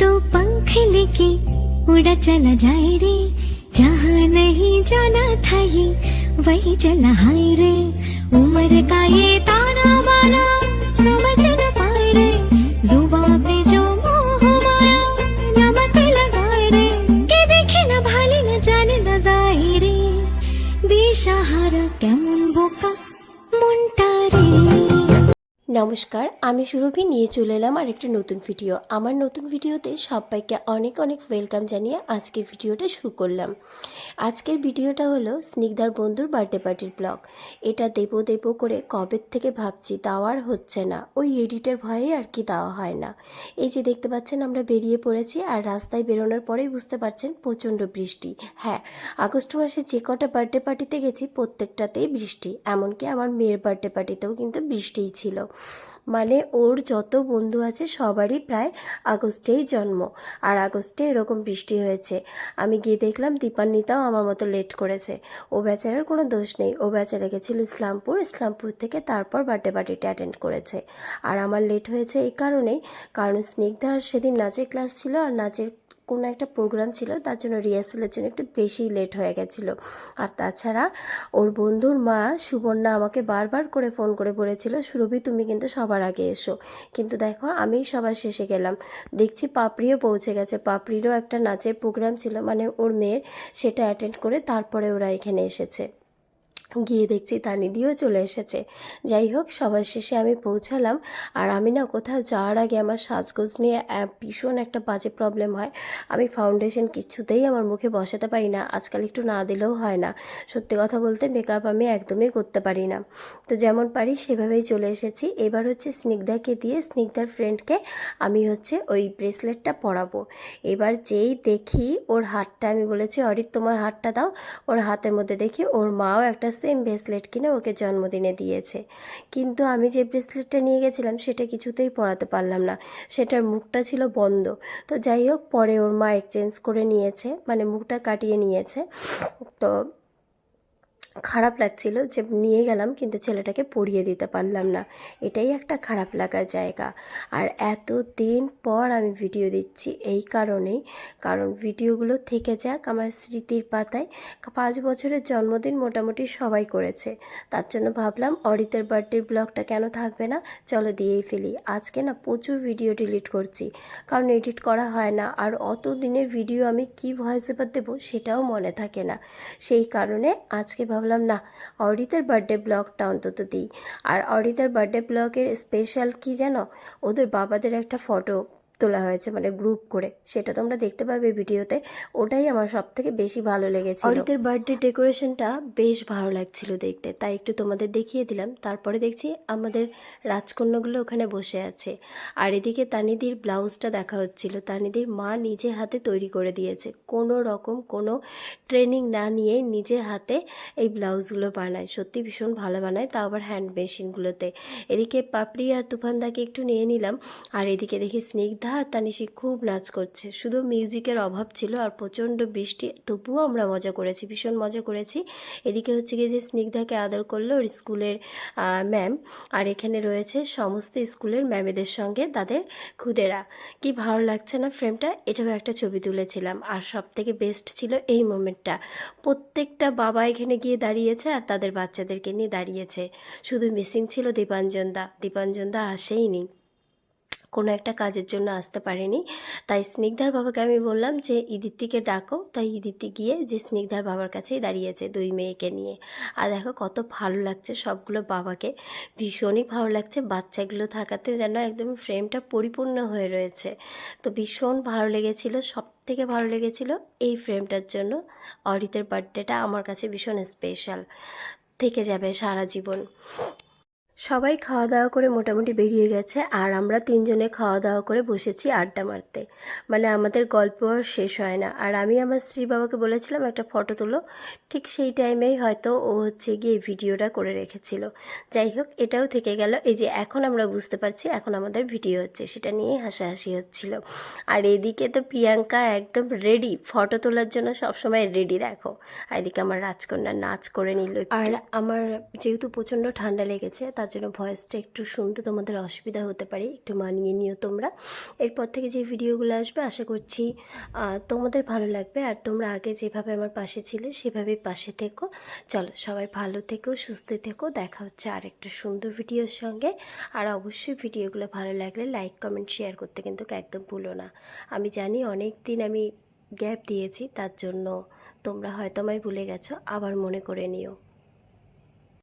तो पंख लेके उड़ा चला जाए रे जहाँ नहीं जाना था ये वही चला हाय रे उम्र का ये तारा मारा समझ न पाए रे जुबान पे जो मोह माया नमक लगाए रे के देखे न भाले न जाने न दाए रे बेसहारा कम নমস্কার, আমি সুরভি, নিয়ে চলে এলাম আর একটা নতুন ভিডিও। আমার নতুন ভিডিওতে সবাইকে অনেক অনেক ওয়েলকাম জানিয়ে আজকের ভিডিওটা শুরু করলাম। আজকের ভিডিওটা হলো স্নিগ্ধার বন্ধুর বার্থডে পার্টির ব্লগ এটা দেবো দেবো করে কবের থেকে ভাবছি দেওয়ার হচ্ছে না। ওই এডিটের ভয়ে আর কি দেওয়া হয় না। এই যে দেখতে পাচ্ছেন, আমরা বেরিয়ে পড়েছি আর রাস্তায় বেরোনোর পরেই বুঝতে পারছেন প্রচণ্ড বৃষ্টি। হ্যাঁ আগস্ট মাসে যে কটা বার্থডে পার্টিতে গেছি, প্রত্যেকটাতেই বৃষ্টি। এমনকি আমার মেয়ের বার্থডে পার্টিতেও কিন্তু বৃষ্টিই ছিল। মানে ওর যত বন্ধু আছে সবারই প্রায় আগস্টেই জন্ম। আর আগস্টে এরকম বৃষ্টি হয়েছে। আমি গিয়ে দেখলাম দীপান্বিতাও আমার মতো লেট করেছে। ও বেচারার কোনো দোষ নেই। ও বেচারা গেছিল ইসলামপুর। ইসলামপুর থেকে তারপর বার্থডে পার্টিটা অ্যাটেন্ড করেছে। আর আমার লেট হয়েছে এই কারণেই। কারণ স্নিগ্ধার সেদিন নাচের ক্লাস ছিল আর নাচের কোনো একটা প্রোগ্রাম ছিল, তার জন্য রিহার্সালের জন্য একটু বেশি লেট হয়ে গেছিল। আর তাছাড়া ওর বন্ধুর মা সুবর্ণা আমাকে বারবার করে ফোন করে বলেছিল, সুরভি, তুমি কিন্তু সবার আগে এসো। কিন্তু দেখো, আমি সবার শেষে গেলাম। দেখছি পাপড়িও পৌঁছে গেছে। পাপড়িরও একটা নাচের প্রোগ্রাম ছিল মানে ওর মেয়ের সেটা অ্যাটেন্ড করে তারপরে ওরা এখানে এসেছে। গিয়ে দেখছি তানিদিও চলে এসেছে। যাই হোক, সবার শেষে আমি পৌঁছালাম। আর আমি না কোথাও যাওয়ার আগে আমার সাজগোজ নিয়ে ভীষণ একটা বাজে প্রবলেম হয়। আমি ফাউন্ডেশন কিছুতেই আমার মুখে বসাতে পারি না। আজকাল একটু না দিলেও হয় না। সত্যি কথা বলতে মেকআপ আমি একদমই করতে পারি না। তো যেমন পারি সেভাবেই চলে এসেছি। এবার হচ্ছে স্নিগ্ধাকে দিয়ে স্নিগ্ধার ফ্রেন্ডকে আমি হচ্ছে ওই ব্রেসলেটটা পরাবো। এবার যেই দেখি ওর হাতটা, আমি বলেছি, অরিত, তোমার হাতটা দাও। ওর হাতের মধ্যে দেখি ওর মাও একটা সেম ব্রেসলেট কিনে ওকে জন্মদিনে দিয়েছে। কিন্তু আমি যে ব্রেসলেটটা নিয়ে গেছিলাম, সেটা কিছুতেই পরাতে পারলাম না। সেটার মুখটা ছিল বন্ধ। তো যাই হোক, পরে ওর মা এক্সচেঞ্জ করে নিয়েছে মানে মুখটা কাটিয়ে নিয়েছে। তো খারাপ লাগছিল যে নিয়ে গেলাম কিন্তু ছেলেটাকে পড়িয়ে দিতে পারলাম না। এটাই একটা খারাপ লাগার জায়গা। আর এত দিন পর আমি ভিডিও দিচ্ছি এই কারণেই। কারণ ভিডিওগুলো থেকে যাক আমার স্মৃতির পাতায় পাঁচ বছরের জন্মদিন মোটামুটি সবাই করেছে। তার জন্য ভাবলাম অরিতের বার্থডের ব্লগটা কেন থাকবে না? চলো দিয়েই ফেলি। আজকে না প্রচুর ভিডিও ডিলিট করছি। কারণ এডিট করা হয় না। আর অত দিনের ভিডিও আমি কী ভয়েস এবার দেবো সেটাও মনে থাকে না। সেই কারণে আজকে ভাবলাম না, অরিতার বার্থডে ব্লগটা অন্তত দিই। আর অরিতার বার্থডে ব্লগের স্পেশাল কি জানো? ওদের বাবাদের একটা ফটো তোলা হয়েছে মানে গ্রুপ করে। সেটা তোমরা দেখতে পাবে ভিডিওতে। ওটাই আমার সব থেকে বেশি ভালো লেগেছে অরিতের বার্থডে ডেকোরেশনটা বেশ ভালো লাগছিল দেখতে। তাই একটু তোমাদের দেখিয়ে দিলাম। তারপরে দেখছি আমাদের রাজকন্যাগুলো ওখানে বসে আছে। আর এদিকে তানিদির ব্লাউজটা দেখা হচ্ছিল। তানিদির মা নিজে হাতে তৈরি করে দিয়েছে। কোনো রকম কোনো ট্রেনিং না নিয়ে নিজে হাতে এই ব্লাউজগুলো বানায়। সত্যি ভীষণ ভালো বানায়। তাও আবার হ্যান্ড মেশিনগুলোতে এদিকে পাপড়ি আর তুফানদাকে একটু নিয়ে নিলাম। আর এদিকে দেখি স্নিগ্ধা আর তানিশি খুব নাচ করছে। শুধু মিউজিকের অভাব ছিল আর প্রচণ্ড বৃষ্টি, তবুও আমরা মজা করেছি, ভীষণ মজা করেছি। এদিকে হচ্ছে গিয়ে যে স্নিগ্ধাকে আদর করল ওর স্কুলের ম্যাম, আর এখানে রয়েছে সমস্ত স্কুলের ম্যামেদের সঙ্গে তাদের খুদেরা। কি ভালো লাগছে না ফ্রেমটা? এটাও একটা ছবি তুলেছিলাম। আর সব থেকে বেস্ট ছিল এই মোমেন্টটা প্রত্যেকটা বাবা এখানে গিয়ে দাঁড়িয়েছে আর তাদের বাচ্চাদেরকে নিয়ে দাঁড়িয়েছে। শুধু মিসিং ছিল দীপাঞ্জন দা দীপাঞ্জন দা আসেইনি কোনো একটা কাজের জন্য আসতে পারেনি। তাই স্নিগ্ধার বাবাকে আমি বললাম যে ইদিতিকে ডাকো। তাই ইদিতি গিয়ে যে, স্নিগ্ধার বাবার কাছেই দাঁড়িয়েছে দুই মেয়েকে নিয়ে। আর দেখো কত ভালো লাগছে সবগুলো বাবাকে। ভীষণই ভালো লাগছে বাচ্চাগুলো থাকাতে যেন একদম ফ্রেমটা পরিপূর্ণ হয়ে রয়েছে। তো ভীষণ ভালো লেগেছিল সব থেকে ভালো লেগেছিল এই ফ্রেমটার জন্য। অরিতের বার্থডেটা আমার কাছে ভীষণ স্পেশাল। থেকে যাবে সারা জীবন। সবাই খাওয়া দাওয়া করে মোটামুটি বেরিয়ে গেছে আর আমরা তিনজনে খাওয়া দাওয়া করে বসেছি আড্ডা মারতে। মানে আমাদের গল্প আর শেষ হয় না। আর আমি আমার স্ত্রী বাবাকে বলেছিলাম একটা ফটো তুলো। ঠিক সেই টাইমেই হয়তো ও হচ্ছে গিয়ে ভিডিওটা করে রেখেছিল। যাই হোক, এটাও থেকে গেল। এই যে এখন আমরা বুঝতে পারছি, এখন আমাদের ভিডিও হচ্ছে। সেটা নিয়ে হাসাহাসি হচ্ছিল। আর এদিকে তো প্রিয়াঙ্কা একদম রেডি ফটো তোলার জন্য সবসময় রেডি দেখো। আর এদিকে আমার রাজকন্যা নাচ করে নিল আর আমার যেহেতু প্রচণ্ড ঠান্ডা লেগেছে, তার তার জন্য ভয়েসটা একটু শুনতে তোমাদের অসুবিধা হতে পারে, একটু মানিয়ে নিও তোমরা। এরপর থেকে যে ভিডিওগুলো আসবে, আশা করছি তোমাদের ভালো লাগবে। আর তোমরা আগে যেভাবে আমার পাশে ছিলে, সেভাবেই পাশে থেকো। চলো, সবাই ভালো থেকো, সুস্থ থেকো। দেখা হচ্ছে আর একটা সুন্দর ভিডিওর সঙ্গে। আর অবশ্যই ভিডিওগুলো ভালো লাগলে লাইক, কমেন্ট, শেয়ার করতে কিন্তু একদম ভুলো না। আমি জানি অনেক দিন আমি গ্যাপ দিয়েছি, তার জন্য তোমরা হয়তো আমায় ভুলে গেছো, আবার মনে করে নিও।